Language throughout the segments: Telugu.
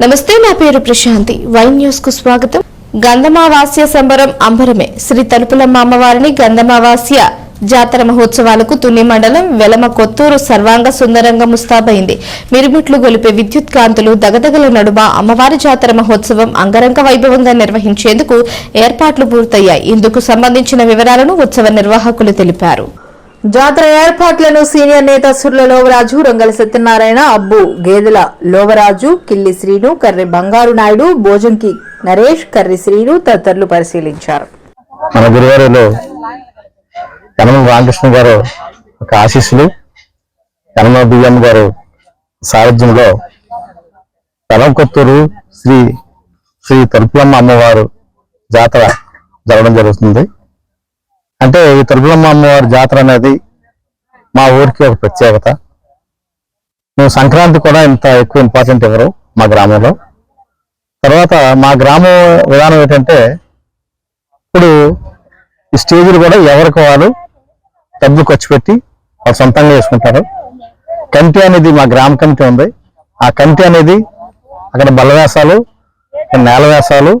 నమస్తే నా పేరు ప్రశాంతి. వైన్ న్యూస్కు స్వాగతం. గంధమావాస్య సంబరం అంబరమే. శ్రీ తలుపులమ్మ అమ్మవారిని గంధమావాస్య జాతర మహోత్సవాలకు తుని మండలం వెలమ కొత్తూరు సర్వాంగ సుందరంగా ముస్తాబైంది. మిరుమిట్లు గొలిపే విద్యుత్ కాంతులు దగదగల నడుమ అమ్మవారి జాతర మహోత్సవం అంగరంగ వైభవంగా నిర్వహించేందుకు ఏర్పాట్లు పూర్తయ్యాయి. ఇందుకు సంబంధించిన వివరాలను ఉత్సవ నిర్వాహకులు తెలిపారు. జాతర ఏర్పాట్లను సీనియర్ నేత సుర్ల లోవరాజు రంగల సత్యనారాయణ అబ్బు గేదెల లోవరాజు కిల్లి శ్రీను కర్రి బంగారు నాయుడు భోజంకి నరేష్ కర్రి శ్రీను తదితరులు పరిశీలించారు. మన గురువారిలో యనమల రామకృష్ణ గారు ఒక ఆశీస్సులు కనమ బియ్యం గారు సారథ్యంలో కొత్తూరు శ్రీ శ్రీ తలుపులమ్మ అమ్మవారు జాతర జరగడం జరుగుతుంది. అంటే ఈ తలుపులమ్మ అమ్మవారి జాతర అనేది మా ఊరికి ఒక ప్రత్యేకత. మేము సంక్రాంతి కూడా ఇంత ఎక్కువ ఇంపార్టెంట్ ఇవ్వరు మా గ్రామంలో. తర్వాత మా గ్రామం విధానం ఏంటంటే ఇప్పుడు ఈ స్టేజీలు కూడా ఎవరికి వాళ్ళు డబ్బులు ఖర్చు పెట్టి వాళ్ళు సొంతంగా చేసుకుంటారు. కంటి అనేది మా గ్రామ కమిటీ ఉంది. ఆ కంటి అనేది అక్కడ బల్ల వేషాలు నేల వేసాలు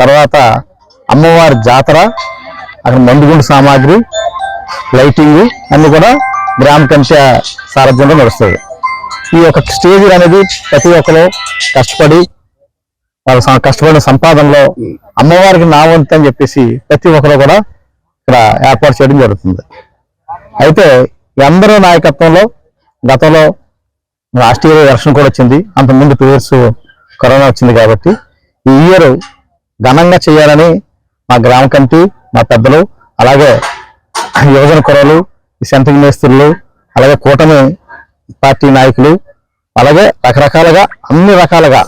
తర్వాత అమ్మవారి జాతర అక్కడ మందుగుండు సామాగ్రి లైటింగ్ అన్ని కూడా గ్రామ కమిటీ సారథ్యంలో నడుస్తుంది ఈ యొక్క స్టేజ్ అనేది ప్రతి ఒక్కరు కష్టపడి వాళ్ళ కష్టపడిన సంపాదనలో అమ్మవారికి నా వంతు అని చెప్పేసి ప్రతి ఒక్కరు కూడా ఇక్కడ ఏర్పాటు చేయడం జరుగుతుంది. అయితే ఎందరో నాయకత్వంలో గతంలో లాస్ట్ ఇయర్ ఎలక్షన్ కూడా వచ్చింది. అంతకుముందు టూ ఇయర్స్ కరోనా వచ్చింది కాబట్టి ఈ ఇయర్ ఘనంగా చేయాలని మా గ్రామ కమిటీ మా పెద్దలు అలాగే యువజన కురలు ఈ సెంట్రింగ్ మేస్త్రులు అలాగే కూటమి పార్టీ నాయకులు అలాగే రకరకాలుగా అన్ని రకాలుగా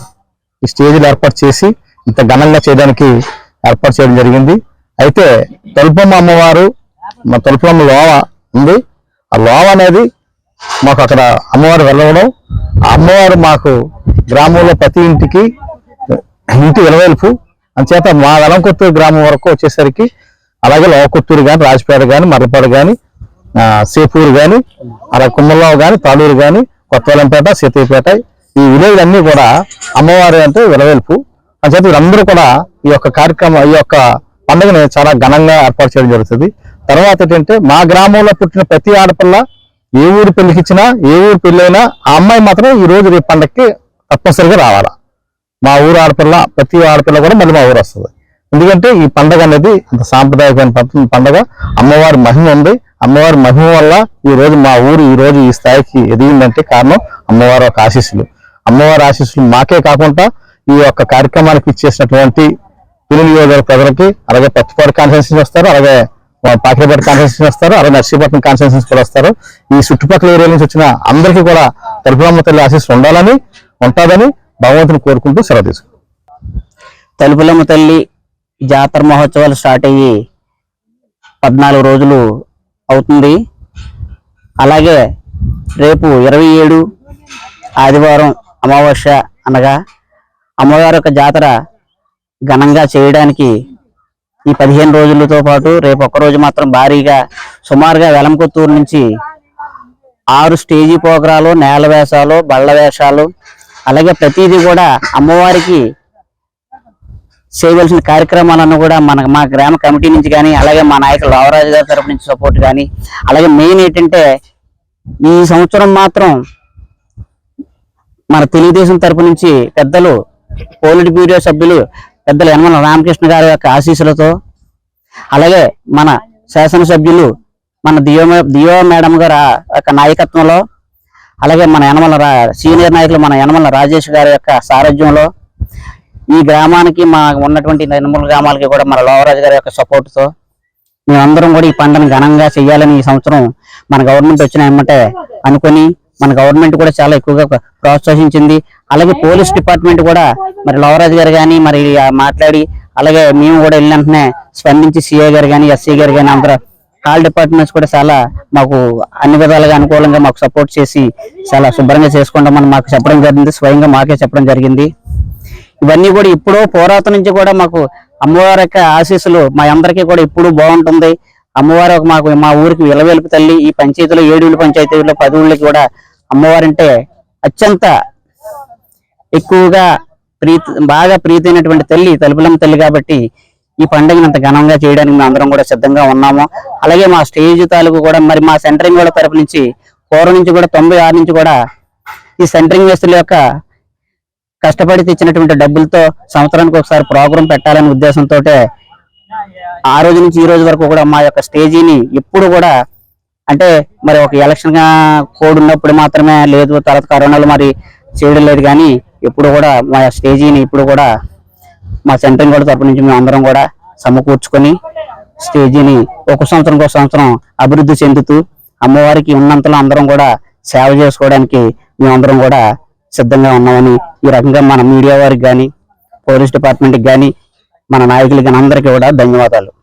ఈ స్టేజీలు ఏర్పాటు చేసి ఇంత ఘనంగా చేయడానికి ఏర్పాటు చేయడం జరిగింది. అయితే తలుపమ్మ అమ్మవారు మా తలుపమ్మ లోవ ఉంది. ఆ లోవ అనేది మాకు అక్కడ అమ్మవారు వెళ్ళవడం ఆ అమ్మవారు మాకు గ్రామంలో ప్రతి ఇంటికి ఇంటి విలవేల్పు అంచేత మా వెలంకొత్తూరు గ్రామం వరకు వచ్చేసరికి అలాగే లోకొత్తూరు కానీ రాజపేట కానీ మర్రపాడు కానీ సేపూరు కానీ అలా కుమ్మలావు కానీ తాళూరు కానీ కొత్తవలంపేట సీతయ్యపేట ఈ విలేజ్లన్నీ కూడా అమ్మవారి అంటే విలవేల్పు. అంచేత వీరందరూ కూడా ఈ యొక్క కార్యక్రమం ఈ యొక్క పండుగని చాలా ఘనంగా ఏర్పాటు చేయడం జరుగుతుంది. తర్వాత ఏంటంటే మా గ్రామంలో పుట్టిన ప్రతి ఆడపిల్ల ఏ ఊరు పెళ్ళికిచ్చినా ఏ ఊరు పెళ్ళైనా ఆ అమ్మాయి మాత్రం ఈ రోజు రేపు పండగకి తప్పనిసరిగా రావాలా. మా ఊరు ఆడపిల్ల ప్రతి ఆడపిల్ల కూడా మళ్ళీ మా ఊరు వస్తుంది. ఎందుకంటే ఈ పండగ అనేది అంత సాంప్రదాయకమైన పండగ. అమ్మవారి మహిమ ఉంది. అమ్మవారి మహిమ వల్ల ఈ రోజు మా ఊరు ఈ రోజు ఈ స్థాయికి ఎదిగిందంటే కారణం అమ్మవారి యొక్క ఆశీస్సులు. అమ్మవారి ఆశీస్సులు మాకే కాకుండా ఈ యొక్క కార్యక్రమానికి ఇచ్చేసినటువంటి పిల్లలు నియోజకవర్గ ప్రజలకి అలాగే పత్తిపాడు కాన్ఫరెన్స్ వస్తారు అలాగే పాకిరేపేట కాన్ఫరెన్స్ వస్తారు అలాగే నర్సీపట్నం కాన్ఫరెన్స్ కూడా వస్తారు. ఈ చుట్టుపక్కల ఏరియా నుంచి వచ్చిన అందరికీ కూడా తలుపులమ్మ తల్లి ఆశీస్సులు ఉండాలని ఉంటుందని భగవంతుని కోరుకుంటూ సెలవు తీసుకుంటాం తలుపులమ్మ తల్లి జాతర మహోత్సవాలు స్టార్ట్ అయ్యి పద్నాలుగు రోజులు అవుతుంది. అలాగే రేపు ఇరవై ఏడు ఆదివారం అమావాస్య అనగా అమ్మవారి యొక్క జాతర ఘనంగా చేయడానికి ఈ పదిహేను రోజులతో పాటు రేపు ఒక్కరోజు మాత్రం భారీగా సుమారుగా వెలంకొత్తూరు నుంచి ఆరు స్టేజీ పోకరాలు నేల వేషాలు బళ్ళ వేషాలు అలాగే ప్రతిదీ కూడా అమ్మవారికి చేయవలసిన కార్యక్రమాలను కూడా మన మా గ్రామ కమిటీ నుంచి కానీ అలాగే మా నాయకులు రావరాజు గారి తరపు నుంచి సపోర్ట్ కానీ అలాగే మెయిన్ ఏంటంటే ఈ సంవత్సరం మాత్రం మన తెలుగుదేశం తరపు నుంచి పెద్దలు పోలిట్ బ్యూరో సభ్యులు పెద్దలు యనమల రామకృష్ణ గారి యొక్క ఆశీస్సులతో అలాగే మన శాసనసభ్యులు మన దియో దియో మేడం గారు ఆ యొక్క నాయకత్వంలో అలాగే మన యనమల రా- సీనియర్ నాయకులు మన యనమల రాజేష్ గారి యొక్క సారథ్యంలో ఈ గ్రామానికి మా ఉన్నటువంటి నిర్మూల గ్రామాలకి కూడా మన లోవరాజు గారి యొక్క సపోర్ట్తో మేమందరం కూడా ఈ పంటను ఘనంగా చేయాలని ఈ సంవత్సరం మన గవర్నమెంట్ వచ్చిన ఏమంటే అనుకొని మన గవర్నమెంట్ కూడా చాలా ఎక్కువగా ప్రోత్సహించింది. అలాగే పోలీస్ డిపార్ట్మెంట్ కూడా మరి లోవరాజు గారు కానీ మరి మాట్లాడి అలాగే మేము కూడా వెళ్ళిన వెంటనే స్పందించి సిఐ గారు కానీ ఎస్సీ గారు కానీ అందరూ ఆల్ డిపార్ట్మెంట్స్ కూడా చాలా మాకు అన్ని విధాలుగా అనుకూలంగా మాకు సపోర్ట్ చేసి చాలా శుభ్రంగా చేసుకుంటామని మాకు చెప్పడం జరిగింది. స్వయంగా మాకే చెప్పడం జరిగింది. ఇవన్నీ కూడా ఇప్పుడు పోరాత నుంచి కూడా మాకు అమ్మవారి యొక్క ఆశీస్సులు మా అందరికీ కూడా ఇప్పుడు బాగుంటుంది. అమ్మవారు మాకు మా ఊరికి విలవేలుపు తల్లి ఈ పంచాయతీలో ఏడు పంచాయతీలో పది ఊళ్ళకి కూడా అమ్మవారంటే అత్యంత ఎక్కువగా ప్రీతి బాగా ప్రీతి తల్లి తలుపులమ్మ తల్లి కాబట్టి ఈ పండుగను అంత ఘనంగా చేయడానికి మేము అందరం కూడా సిద్ధంగా ఉన్నాము. అలాగే మా స్టేజ్ తాలూకు కూడా మరి మా సెంటరింగ్ కూడా తరపు నుంచి పూర్వం నుంచి కూడా తొంభై ఆరు నుంచి కూడా ఈ సెంటరింగ్ మేస్తుల యొక్క కష్టపడి తెచ్చినటువంటి డబ్బులతో సంవత్సరానికి ఒకసారి ప్రోగ్రాం పెట్టాలనే ఉద్దేశంతో ఆ రోజు నుంచి ఈ రోజు వరకు కూడా మా యొక్క స్టేజీని ఎప్పుడు కూడా అంటే మరి ఒక ఎలక్షన్ కోడ్ ఉన్నప్పుడు మాత్రమే లేదు తర్వాత కరోనాలు మరి చేయడం లేదు కానీ ఎప్పుడు కూడా మా స్టేజీని ఇప్పుడు కూడా మా సెంట్రింగ్ కూడా తరపు నుంచి మేము అందరం కూడా సమకూర్చుకొని స్టేజీని ఒక సంవత్సరం ఒక సంవత్సరం అభివృద్ధి చెందుతూ అమ్మవారికి ఉన్నంతలో అందరం కూడా సేవ చేసుకోవడానికి మేమందరం కూడా సిద్ధంగా ఉన్నామని ఈ రకంగా మన మీడియా వారికి కానీ పోలీస్ డిపార్ట్మెంట్కి కానీ మన నాయకులకి కానీ అందరికీ కూడా ధన్యవాదాలు.